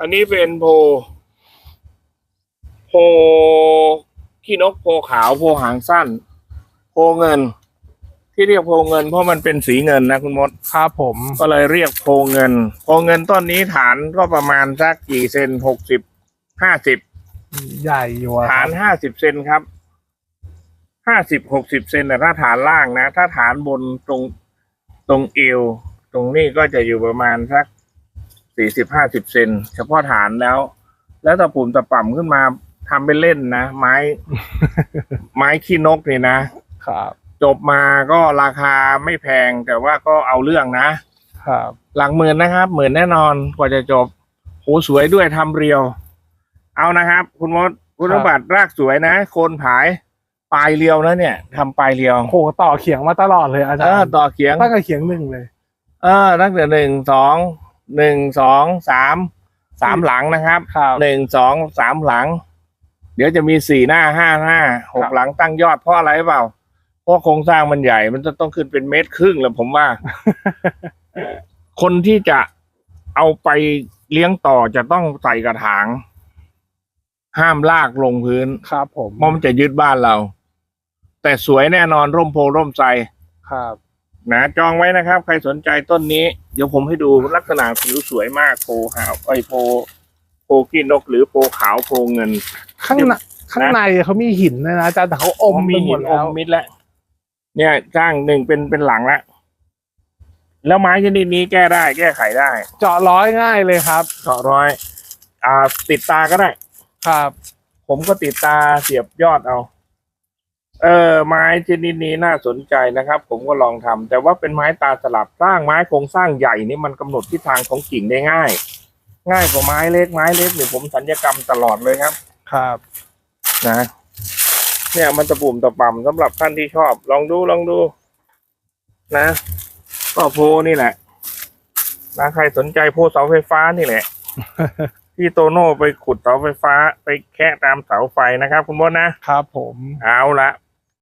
อันนี้เป็นโพ โพขี้นกโพขาวโพหางสั้น โพเงิน ที่เรียกโพเงิน เพราะมันเป็นสีเงินนะคุณมด ครับผม ก็เลยเรียกโพเงิน โพเงินต้นนี้ฐานก็ประมาณสักกี่เซนหกสิบห้าสิบใหญ่อยู่อะคฐารันบห้าสิบเซนครับห้าสิบหกสิบเซนแต่ถ้าฐานล่างนะ ถ้าฐานบนตรงตรงเอว ตรงนี้ก็จะอยู่ประมาณสัก สี่สิบห้าสิบเซนเฉพาะฐานแล้ว แล้วตะปุ่มตะป่ำขึ้นมาทำเป็นเล่นนะ ไม้ ไม้ขี้นกนี่นะครับ จบมาก็ราคาไม่แพงแต่ว่าก็เอาเรื่องนะ ครับ หลักหมื่นนะครับหมื่นแน่นอนกว่าจะจบโหสวยด้วยทำเรียว เอานะครับ คุณมดคุณสมบัติรากสวยนะโคนผายปลายเรียวนะเนี่ยทำปลายเรียวโหต่อเขียงมาตลอดเลยอาจาเอรอย์ต่อเขียงตั้งแต่เขียงหนึ่งเลย เออตั้งแต่หนึ่งสอง หนึ่งสองสามสามหลังนะครับครับหนึ่งสองสามหลัง เดี๋ยวจะมีสี่หน้าห้าหน้าหคกรับหลังตั้งยอดเพราะอะไรเปล่าเพราะโครงสร้างมันใหญ่มันจะต้องขึ้นเป็นเมตรครึ่งแล้วผมว่า คนที่จะเอาไปเลี้ยงต่อจะต้องใส่กระถาง ห้ามลากลงพื้นครับ ผมเพราะมันจะยึดบ้านเรา แต่สวยแน่นอนร่มโพร่มไทรครับ นะจองไว้นะครับ ใครสนใจต้นนี้ เดี๋ยวผมให้ดูลักษณะผิวสวยมากโพหาวไอยโพโพกี้นกหรือโพขาวโพเงิน ข้างในข้างในเขามีหินด้วยนะอาจารย์แต่เขาอมมีไปหมหิดนอแล้วมมิดแล้วเนี่ยสร้างหนึ่งเป็นเป็นหลังละแล้วไม้ชนิดนี้แก้ได้ แก้ไขได้เจาะร้อยง่ายเลยครับสองร้อย อ่า ติดตาก็ได้ ครับ ผมก็ติดตาเสียบยอดเอา เออไม้ชนิดนี้น่าสนใจนะครับ ผมก็ลองทำแต่ว่าเป็นไม้ตาสลับสร้างไม้โครงสร้างใหญ่นี่มันกำหนดทิศทางของกิ่งได้ง่าย ง่ายกว่าไม้เล็กไม้เล็กเนี่ยผมสัญญกรรมตลอดเลยครับ ครับนะ เนี่ยมันตะปุ่มตะป่ำสำหรับท่านที่ชอบ ลองดูลองดู นะก็โพนี่แหละนะใครสนใจโพเสาไฟฟ้านี่แหละที่โตโน่ไปขุดเสาไฟฟ้า ไปแค่ตามเสาไฟนะครับ คุณมดนะครับผมเอาละ